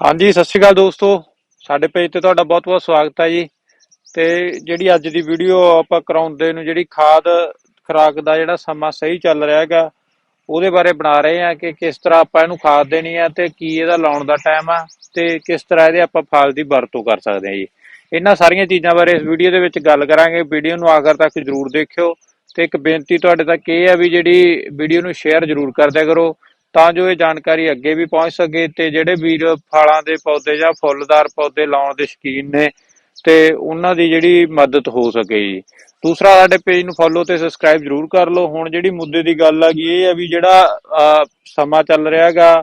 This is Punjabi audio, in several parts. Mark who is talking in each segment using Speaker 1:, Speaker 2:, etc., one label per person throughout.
Speaker 1: ਹਾਂਜੀ, ਸਤਿ ਸ਼੍ਰੀ ਅਕਾਲ ਦੋਸਤੋ। ਸਾਡੇ ਪੇਜ ਤੇ ਤੁਹਾਡਾ ਬਹੁਤ-ਬਹੁਤ ਸਵਾਗਤ ਹੈ ਜੀ। ਤੇ ਜਿਹੜੀ ਅੱਜ ਦੀ ਵੀਡੀਓ ਆਪਾਂ ਕਰਾਉਂਦੇ ਨੂੰ, ਜਿਹੜੀ ਖਾਦ ਖੁਰਾਕ ਦਾ ਜਿਹੜਾ ਸਮਾਂ ਸਹੀ ਚੱਲ ਰਿਹਾ ਹੈਗਾ, ਉਹਦੇ ਬਾਰੇ ਬਣਾ ਰਹੇ ਆ ਕਿ ਕਿਸ ਤਰ੍ਹਾਂ ਆਪਾਂ ਇਹਨੂੰ ਖਾਦ ਦੇਣੀ ਆ ਤੇ ਕੀ ਇਹਦਾ ਲਾਉਣ ਦਾ ਟਾਈਮ ਆ ਤੇ ਕਿਸ ਤਰ੍ਹਾਂ ਇਹਦੇ ਆਪਾਂ ਫਲ ਦੀ ਵਰਤੋਂ ਕਰ ਸਕਦੇ ਆ ਜੀ। ਇਹਨਾਂ ਸਾਰੀਆਂ ਚੀਜ਼ਾਂ ਬਾਰੇ ਇਸ ਵੀਡੀਓ ਦੇ ਵਿੱਚ ਗੱਲ ਕਰਾਂਗੇ। ਵੀਡੀਓ ਨੂੰ ਆਖਰ ਤੱਕ ਜਰੂਰ ਦੇਖਿਓ ਤੇ ਇੱਕ ਬੇਨਤੀ ਤੁਹਾਡੇ ਤੱਕ ਇਹ ਆ ਵੀ ਜਿਹੜੀ ਵੀਡੀਓ ਨੂੰ ਸ਼ੇਅਰ ਜਰੂਰ ਕਰਦਿਆ ਕਰੋ। ਤਾਂ ਜੋ ਇਹ ਜਾਣਕਾਰੀ ਅੱਗੇ ਵੀ ਪਹੁੰਚ ਸਕੇ ਤੇ ਜਿਹੜੇ ਵੀਰ ਫਲਾਂ ਦੇ ਪੌਦੇ ਜਾਂ ਫੁੱਲਦਾਰ ਪੌਦੇ ਲਾਉਣ ਦੇ ਸ਼ੌਕੀਨ ਨੇ ਤੇ ਉਹਨਾਂ ਦੀ ਜਿਹੜੀ ਮਦਦ ਹੋ ਸਕੇ ਜੀ। ਦੂਸਰਾ ਸਾਡੇ ਪੇਜ ਨੂੰ ਫੋਲੋ ਤੇ ਸਬਸਕ੍ਰਾਈਬ ਜਰੂਰ ਕਰ ਲਓ। ਹੁਣ ਜਿਹੜੀ ਮੁੱਦੇ ਦੀ ਗੱਲ ਆ ਗਈ, ਇਹ ਹੈ ਵੀ ਜਿਹੜਾ ਸਮਾਂ ਚੱਲ ਰਿਹਾਗਾ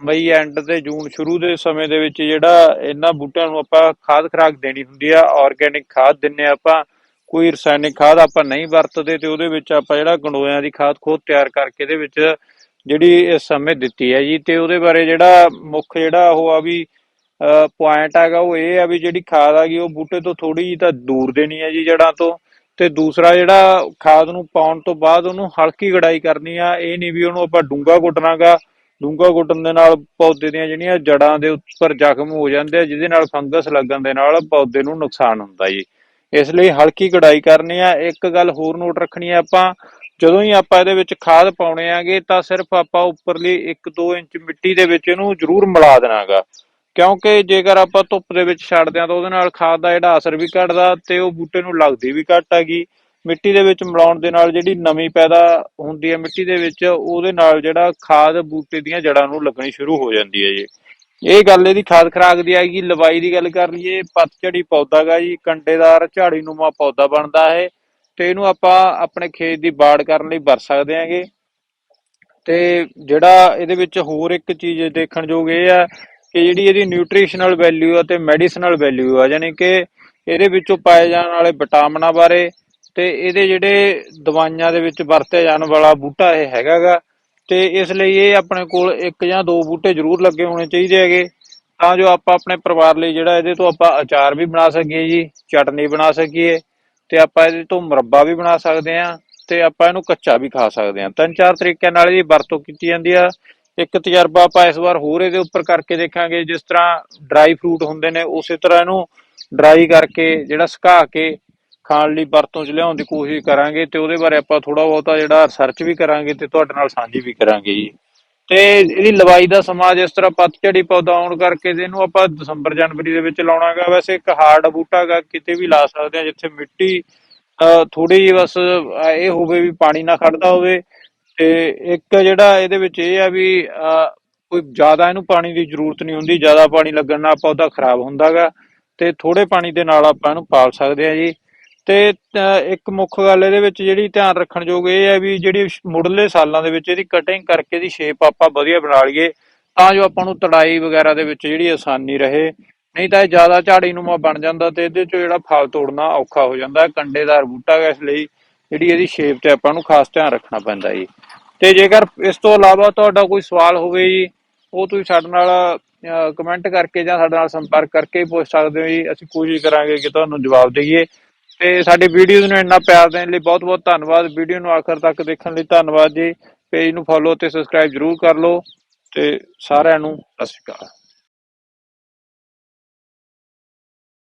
Speaker 1: ਮਈ ਐਂਡ ਤੇ ਜੂਨ ਸ਼ੁਰੂ ਦੇ ਸਮੇਂ ਦੇ ਵਿੱਚ ਜਿਹੜਾ ਇਹਨਾਂ ਬੂਟਿਆਂ ਨੂੰ ਆਪਾਂ ਖਾਦ ਖਰਾਕ ਦੇਣੀ ਹੁੰਦੀ ਆ ਆਰਗੇਨਿਕ ਖਾਦ ਦਿੰਨੇ ਆ ਆਪਾਂ, ਕੋਈ ਰਸਾਇਣਿਕ ਖਾਦ ਆਪਾਂ ਨਹੀਂ ਵਰਤਦੇ ਤੇ ਉਹਦੇ ਵਿੱਚ ਆਪਾਂ ਜਿਹੜਾ ਗੰਡੋਇਆਂ ਦੀ ਖਾਦ ਖੁਦ ਤਿਆਰ ਕਰਕੇ ਇਹਦੇ ਵਿੱਚ ਜਿਹੜੀ ਇਸ ਸਮੇਂ ਦਿੱਤੀ ਹੈ ਜੀ ਤੇ ਉਹਦੇ ਬਾਰੇ ਜਿਹੜਾ ਮੁੱਖ ਜਿਹੜਾ ਉਹ ਆ ਵੀ ਪੁਆਇੰਟ ਹੈਗਾ ਉਹ ਇਹ ਆ ਵੀ ਜਿਹੜੀ ਖਾਦ ਆ ਗਈ ਉਹ ਬੂਟੇ ਤੋਂ ਥੋੜੀ ਜਿਹੀ ਤਾਂ ਦੂਰ ਦੇਣੀ ਹੈ ਜੀ ਜੜਾਂ ਤੋਂ ਤੇ ਦੂਸਰਾ ਜਿਹੜਾ ਖਾਦ ਨੂੰ ਪਾਉਣ ਤੋਂ ਬਾਅਦ ਉਹਨੂੰ ਹਲਕੀ ਗੜਾਈ ਕਰਨੀ ਆ, ਇਹ ਨਹੀਂ ਵੀ ਉਹਨੂੰ ਆਪਾਂ ਡੂੰਗਾ ਕੁੱਟਣਾਗਾ ਡੂੰਗਾ ਕੁੱਟਣ ਦੇ ਨਾਲ ਪੌਦੇ ਦੀਆਂ ਜਿਹੜੀਆਂ ਜੜਾਂ ਦੇ ਉੱਪਰ ਜ਼ਖਮ ਹੋ ਜਾਂਦੇ ਆ, ਜਿਹਦੇ ਨਾਲ ਫੰਗਸ ਲੱਗਣ ਦੇ ਨਾਲ ਪੌਦੇ ਨੂੰ ਨੁਕਸਾਨ ਹੁੰਦਾ ਜੀ। ਇਸ ਲਈ ਹਲਕੀ ਕਢਾਈ ਕਰਨੀ ਆ। ਇੱਕ ਗੱਲ ਹੋਰ ਨੋਟ ਰੱਖਣੀ ਆ ਆਪਾਂ। ਜਦੋਂ ਹੀ ਆਪਾਂ ਇਹਦੇ ਵਿੱਚ ਖਾਦ ਪਾਉਣੇ ਆਗੇ, ਤਾਂ ਸਿਰਫ ਆਪਾਂ ਉੱਪਰਲੀ 1-2 ਇੰਚ ਮਿੱਟੀ ਦੇ ਵਿੱਚ ਇਹਨੂੰ ਜ਼ਰੂਰ ਮਿਲਾ ਦੇਣਾਗਾ। ਕਿਉਂਕਿ ਜੇਕਰ ਆਪਾਂ ਧੁੱਪ ਦੇ ਵਿੱਚ ਛੱਡਦੇ ਆ, ਤਾਂ ਉਹਦੇ ਨਾਲ ਖਾਦ ਦਾ ਜਿਹੜਾ ਅਸਰ ਵੀ ਘਟਦਾ ਤੇ ਉਹ ਬੂਟੇ ਨੂੰ ਲੱਗਦੀ ਵੀ ਘੱਟ ਹੈਗੀ ਮਿੱਟੀ ਦੇ ਵਿੱਚ ਮਿਲਾਉਣ ਦੇ ਨਾਲ ਜਿਹੜੀ ਨਮੀ ਪੈਦਾ ਹੁੰਦੀ ਹੈ ਮਿੱਟੀ ਦੇ ਵਿੱਚ, ਉਹਦੇ ਨਾਲ ਜਿਹੜਾ ਖਾਦ ਬੂਟੇ ਦੀਆਂ ਜੜਾਂ ਨੂੰ ਲੱਗਣੀ ਸ਼ੁਰੂ ਹੋ ਜਾਂਦੀ ਹੈ ਜੀ। ਇਹ ਗੱਲ ਇਹਦੀ ਖਾਦ ਖਰਾਕ ਦੀ ਆਏਗੀ, ਲਵਾਈ ਦੀ ਗੱਲ ਕਰ ਲਈਏ ਪਤਝੜੀ ਪੌਦਾ ਗਾ ਜੀ, ਕੰਡੇਦਾਰ ਝਾੜੀ ਨੂੰਮਾ ਪੌਦਾ ਬਣਦਾ ਹੈ ਤੇ ਇਹਨੂੰ ਆਪਾਂ ਆਪਣੇ ਖੇਤ ਦੀ ਬਾੜ ਕਰਨ ਲਈ ਵਰਤ ਸਕਦੇ ਹਾਂਗੇ ਤੇ ਜਿਹੜਾ ਇਹਦੇ ਵਿੱਚ ਹੋਰ ਇੱਕ ਚੀਜ਼ ਦੇਖਣ ਯੋਗ ਇਹ ਆ ਕਿ ਜਿਹੜੀ ਇਹਦੀ ਨਿਊਟ੍ਰੀਸ਼ਨਲ ਵੈਲਿਊ ਆ ਤੇ ਮੈਡੀਸਨਲ ਵੈਲਿਊ ਆ ਯਾਨੀ ਕਿ ਇਹਦੇ ਵਿੱਚੋਂ ਪਾਏ ਜਾਣ ਵਾਲੇ ਵਿਟਾਮਿਨਾਂ ਬਾਰੇ ਤੇ ਇਹਦੇ ਜਿਹੜੇ ਦਵਾਈਆਂ ਦੇ ਵਿੱਚ ਵਰਤਿਆ ਜਾਣ ਵਾਲਾ ਬੂਟਾ ਇਹ ਹੈਗਾਗਾ ਤੇ ਇਸ ਲਈ ਇਹ ਆਪਣੇ ਕੋਲ ਇੱਕ ਜਾਂ ਦੋ ਬੂਟੇ ਜ਼ਰੂਰ ਲੱਗੇ ਹੋਣੇ ਚਾਹੀਦੇ ਹੈਗੇ। ਤਾਂ ਜੋ ਆਪਾਂ ਆਪਣੇ ਪਰਿਵਾਰ ਲਈ ਜਿਹੜਾ ਇਹਦੇ ਤੋਂ ਆਪਾਂ ਅਚਾਰ ਵੀ ਬਣਾ ਸਕੀਏ ਜੀ, ਚਟਨੀ ਬਣਾ ਸਕੀਏ ਤੇ ਆਪਾਂ ਇਹਦੇ ਤੋਂ ਮੁਰੱਬਾ ਵੀ ਬਣਾ ਸਕਦੇ ਆ ਤੇ ਆਪਾਂ ਇਹਨੂੰ ਕੱਚਾ ਵੀ ਖਾ ਸਕਦੇ ਆ ਤਿੰਨ ਚਾਰ ਤਰੀਕਿਆਂ ਨਾਲ ਇਹਦੀ ਵਰਤੋਂ ਕੀਤੀ ਜਾਂਦੀ ਆ। ਇੱਕ ਤਜਰਬਾ ਆਪਾਂ ਇਸ ਵਾਰ ਹੋਰ ਇਹਦੇ ਉੱਪਰ ਕਰਕੇ ਦੇਖਾਂਗੇ। ਜਿਸ ਤਰ੍ਹਾਂ ਡਰਾਈ ਫਰੂਟ ਹੁੰਦੇ ਨੇ, ਉਸੇ ਤਰ੍ਹਾਂ ਇਹਨੂੰ ਡਰਾਈ ਕਰਕੇ ਜਿਹੜਾ ਸੁਕਾ ਕੇ ਖਾਣ ਲਈ ਵਰਤੋਂ 'ਚ ਲਿਆਉਣ ਦੀ ਕੋਸ਼ਿਸ਼ ਕਰਾਂਗੇ ਤੇ ਉਹਦੇ ਬਾਰੇ ਆਪਾਂ ਥੋੜਾ ਬਹੁਤਾ ਜਿਹੜਾ ਰਿਸਰਚ ਵੀ ਕਰਾਂਗੇ ਤੇ ਤੁਹਾਡੇ ਨਾਲ ਸਾਂਝੀ ਵੀ ਕਰਾਂਗੇ ਜੀ। ਤੇ ਇਹਦੀ ਲਵਾਈ ਦਾ ਸਮਾਂ ਜਿਸ ਤਰ੍ਹਾਂ ਪਤਝੜੀ ਪੌਦਾ ਆਉਣ ਕਰਕੇ ਇਹਨੂੰ ਆਪਾਂ ਦਸੰਬਰ ਜਨਵਰੀ ਦੇ ਵਿੱਚ ਲਾਉਣਾਗਾ। ਵੈਸੇ ਇੱਕ ਹਾਰਡ ਬੂਟਾਗਾ ਕਿਤੇ ਵੀ ਲਾ ਸਕਦੇ ਆ ਜਿੱਥੇ ਮਿੱਟੀ ਥੋੜੀ ਜਿਹੀ ਬਸ ਇਹ ਹੋਵੇ ਵੀ ਪਾਣੀ ਨਾ ਖੜਦਾ ਹੋਵੇ। ਤੇ ਇੱਕ ਜਿਹੜਾ ਇਹਦੇ ਵਿੱਚ ਇਹ ਆ ਵੀ ਅਹ, ਕੋਈ ਜ਼ਿਆਦਾ ਇਹਨੂੰ ਪਾਣੀ ਦੀ ਜ਼ਰੂਰਤ ਨਹੀਂ ਹੁੰਦੀ। ਜ਼ਿਆਦਾ ਪਾਣੀ ਲੱਗਣ ਨਾਲ ਪੌਦਾ ਖਰਾਬ ਹੁੰਦਾਗਾ ਤੇ ਥੋੜੇ ਪਾਣੀ ਦੇ ਨਾਲ ਆਪਾਂ ਇਹਨੂੰ ਪਾਲ ਸਕਦੇ ਆ ਜੀ। ਤੇ ਇੱਕ ਮੁੱਖ ਗੱਲ ਇਹਦੇ ਵਿੱਚ ਜਿਹੜੀ ਧਿਆਨ ਰੱਖਣ ਯੋਗ ਇਹ ਹੈ ਵੀ ਜਿਹੜੀ ਮੁੱਢਲੇ ਸਾਲਾਂ ਦੇ ਵਿੱਚ ਇਹਦੀ ਕਟਿੰਗ ਕਰਕੇ ਇਹਦੀ ਸ਼ੇਪ ਆਪਾਂ ਵਧੀਆ ਬਣਾ ਲਈਏ, ਤਾਂ ਜੋ ਆਪਾਂ ਨੂੰ ਤੜਾਈ ਵਗੈਰਾ ਦੇ ਵਿੱਚ ਜਿਹੜੀ ਆਸਾਨੀ ਰਹੇ। ਨਹੀਂ ਤਾਂ ਇਹ ਜ਼ਿਆਦਾ ਝਾੜੀ ਨੂੰਮਾ ਬਣ ਜਾਂਦਾ ਤੇ ਇਹਦੇ ਚੋਂ ਜਿਹੜਾ ਫਲ ਤੋੜਨਾ ਔਖਾ ਹੋ ਜਾਂਦਾ ਹੈ। ਕੰਡੇਦਾਰ ਬੂਟਾ ਹੈ ਇਸ ਲਈ ਜਿਹੜੀ ਇਹਦੀ ਸ਼ੇਪ ਤੇ ਆਪਾਂ ਨੂੰ ਖਾਸ ਧਿਆਨ ਰੱਖਣਾ ਪੈਂਦਾ ਜੀ। ਤੇ ਜੇਕਰ ਇਸ ਤੋਂ ਇਲਾਵਾ ਤੁਹਾਡਾ ਕੋਈ ਸਵਾਲ ਹੋਵੇ ਜੀ, ਉਹ ਤੁਸੀਂ ਸਾਡੇ ਨਾਲ ਕਮੈਂਟ ਕਰਕੇ ਜਾਂ ਸਾਡੇ ਨਾਲ ਸੰਪਰਕ ਕਰਕੇ ਪੁੱਛ ਸਕਦੇ ਹੋ ਜੀ। ਅਸੀਂ ਕੋਸ਼ਿਸ਼ ਕਰਾਂਗੇ ਕਿ ਤੁਹਾਨੂੰ ਜਵਾਬ ਦੇਈਏ। ਤੇ ਸਾਡੇ ਵੀਡੀਓਜ਼ ਨੂੰ ਇੰਨਾ ਪਿਆਰ ਦੇਣ ਲਈ ਬਹੁਤ ਬਹੁਤ ਧੰਨਵਾਦ। ਵੀਡੀਓ ਨੂੰ ਆਖਰ ਤੱਕ ਦੇਖਣ ਲਈ ਧੰਨਵਾਦ ਜੀ। ਪੇਜ ਨੂੰ ਫੋਲੋ ਤੇ ਸਬਸਕ੍ਰਾਈਬ ਜਰੂਰ ਕਰ ਲਓ। ਤੇ ਸਾਰਿਆਂ ਨੂੰ ਸਤਿ ਸ਼੍ਰੀ ਅਕਾਲ।